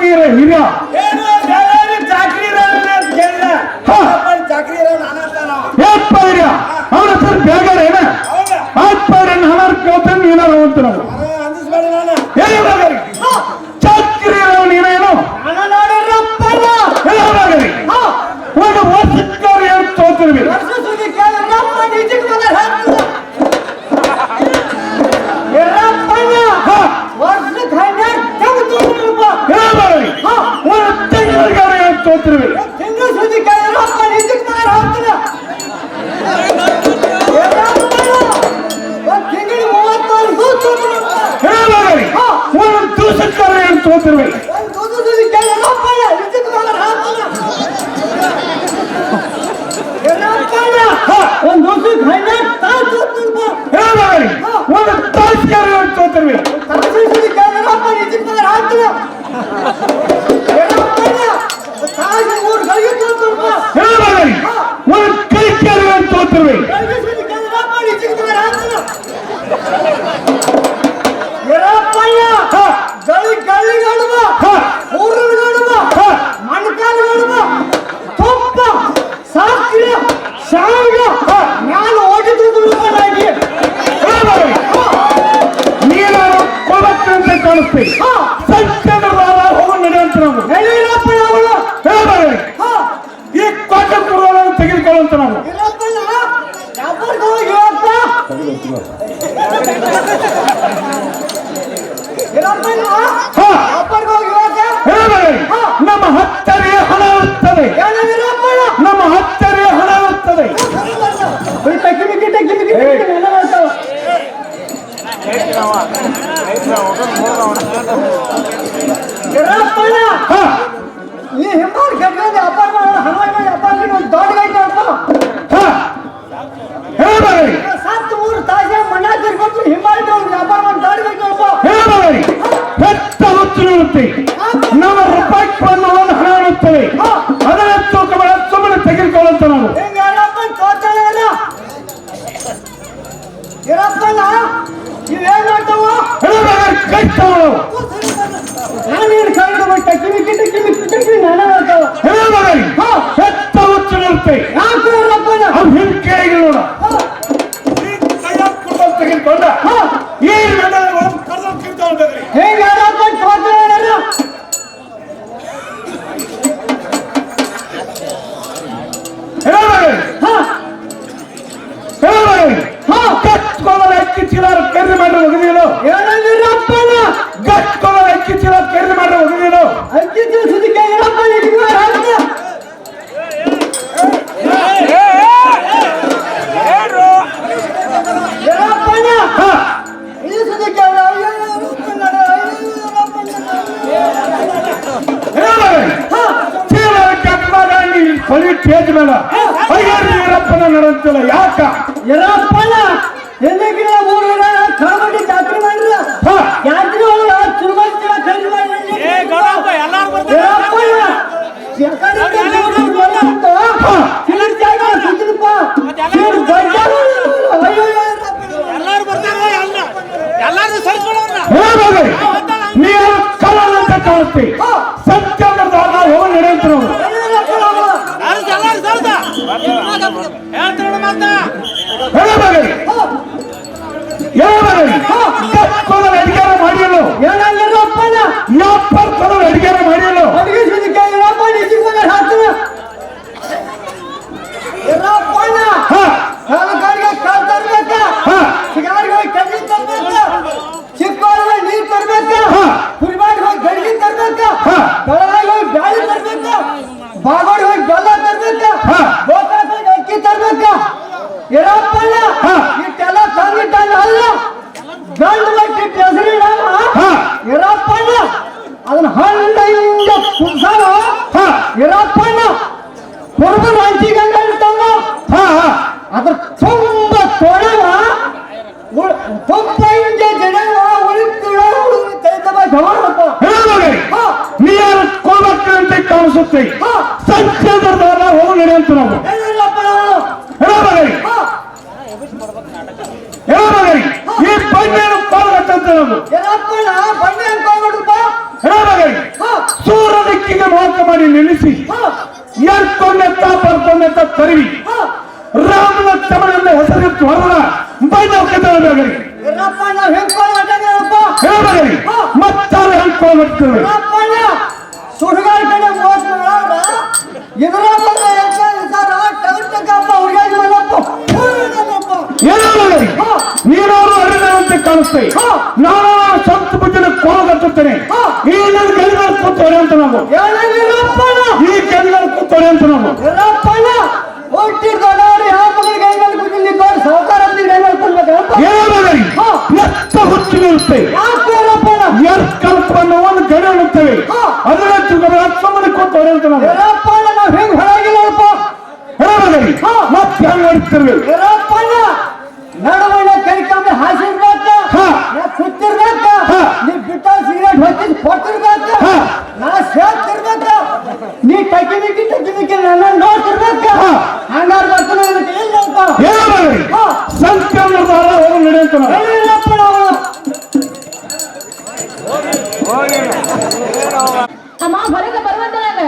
ಚಾಕ್ರಿ ಹಿರಿಯ ಏಪ್ಪ ಹಿರಿಯ ಅವನ ಸರ್ ಬೇಗ ಏನ ಆತ್ಮ ಹಣ ಕೇಳ್ತಾನೆ ನೀನಾರು ಅಂತ ನಾವು করবেন ಕಾಣಿಸ್ತೀವಿ ಸಂಚಾರ ಹೋಗಿ ನಡೆಯಂತ ನಾವು. ಹೇಳ್ಬಾರ್ದು. ಈ ಕೊಟ್ಟ ಕುರುಗಳನ್ನು ತೆಗೆದುಕೊಳ್ಳುವಂತ ನಾವು. ನಮ್ಮ ಹತ್ತರಿಗೆ ಹಣ ಇರುತ್ತದೆ ನಮ್ಮ ಹತ್ತರಿಗೆ ಹಣ ಇರುತ್ತದೆ ಈ ಹಿಂಬಾಲ್ ಕೆಟ್ಟ ವ್ಯಾಪಾರ ವ್ಯಾಪಾರ ಒಂದು ದೊಡ್ಡ ಗೈತ ಸತ್ ಮೂರು ತಾಜಾ ಮಣ್ಣ ತಿರ್ಕೊಂಡು ಹಿಂಬಾಲ್ ವ್ಯಾಪಾರ ಮಾಡಿ ವೀರಪ್ಪನ ನಡಂತಿಲ್ಲ. ಯಾಕ? ವೀರಪ್ಪನ ಎಲ್ಲಿಗಿಲ್ಲ ಮೂರು ಕಾಮ 方 ಇರಪ್ಪಣ್ಣ ಹುಡುಗನ ಹಂಚಿಗಂಗ ಇರ್ತಾವ ಹಾ ಹಾ. ಅದ್ರ ತುಂಬ ತೊಳೆವ ತುಂಬ ಇಂಜ ಜಡವ ಉಳಿತುಳ ತೆಗೆದವ ಜವಾನಪ್ಪ ನೀ ಯಾರು ಕೋಲಕ್ಕೆ ಅಂತ ಕಾಣಿಸುತ್ತೆ? ಸಂಚದರ ಹೋಗಿ ನಡೆಯಂತ ನಾವು. ದಿಕ್ಕಿಗೆ ಮೋಕ ಮಾಡಿ ನಿಲ್ಲಿಸಿ. ಎರ್ಕೊಂಡೆತ್ತ ಬರ್ಕೊಂಡೆತ್ತ ತರಿವಿ ರಾಮನ ತಮನನ್ನ ಹೆಸರಿಟ್ಟು ಹೊರಡ ಹೆಂಗ್ ಮಾತಾಡಿರಪ್ಪ ಹೇಳಬೇಡಿ ಮತ್ತಾರು ಹೇಳ್ಕೊಂಡ್ಬಿಡ್ತೇವೆ ಸುಡುಗಾಡ ಕಡೆ ಇದ್ರ ನೀನಾರು ಅರಿದಂತೆ ಕಾಣಿಸ್ತೇವೆ. ನಾನು ಸ್ವಂತ ಬುದ್ಧಿನ ಕೋಲಗಟ್ಟುತ್ತೇನೆ ಈ ನನ್ನ ಗಲಿಗಳು ಕೂತೋರೆ ಅಂತ ನಾವು. ಈ ಗಲಿಗಳು ಕೂತೋರೆ ಅಂತ ನಾವು. ಇರಪ್ಪಣ್ಣ. ಹುಟ್ಟಿದ್ದವರು ಯಾವ ಮಗನಿಗೆ ಕೈ ಮೇಲೆ ಕೂತಿಲ್ಲಿ ದೊಡ್ಡ ಸಾವುಕಾರ ಕೈ ಮೇಲೆ ಕೊಡ್ಬೇಕಪ್ಪ ಹೇಳಬೇಡಿ ಎತ್ತ ಹುಚ್ಚಿನಿರುತ್ತೆ ಯಾಕೆ ಇರಪ್ಪಣ್ಣ? ಎರ್ ಕಲ್ಪವನ್ನು ಒಂದು ಗಡಿ ಅನ್ನುತ್ತೇವೆ. ಅದರ ಕೂತೋರೆ ಅಂತ ನಾವು. ಹೆಂಗ್ ಮತ್ತೆ ಹೆಂಗ್ ನೋಡ್ತಿರ್ವಿ ಸಿಗರೇಟ್ ಹೊತ್ತಿದ್ ಕೊಟ್ಟಿರ್ಬೇಕ ಹಾ. ನಾ ಸೇರ್ತಿರ್ಬೇಕ ನೀ ಟಕಿ ಬಿಕ್ಕಿ ಟಕಿ ಬಿಕ್ಕಿ ನನ್ನ ನೋಡ್ತಿರ್ಬೇಕ ಹಾ. ಹಂಗಾರ ಬರ್ತಾನೆ ನನಗೆ ಇಲ್ಲಪ್ಪ ಹೇಳಬೇಡಿ ಹಾ. ಸಂಖ್ಯೆ ನಿರ್ಧಾರ ಹೋಗಿ ನಡೆಯುತ್ತ ನಾವು ಇಲ್ಲಪ್ಪ ನಾವು ಅಮ್ಮ ಹೊರಗೆ ಬರುವಂತಲ್ಲ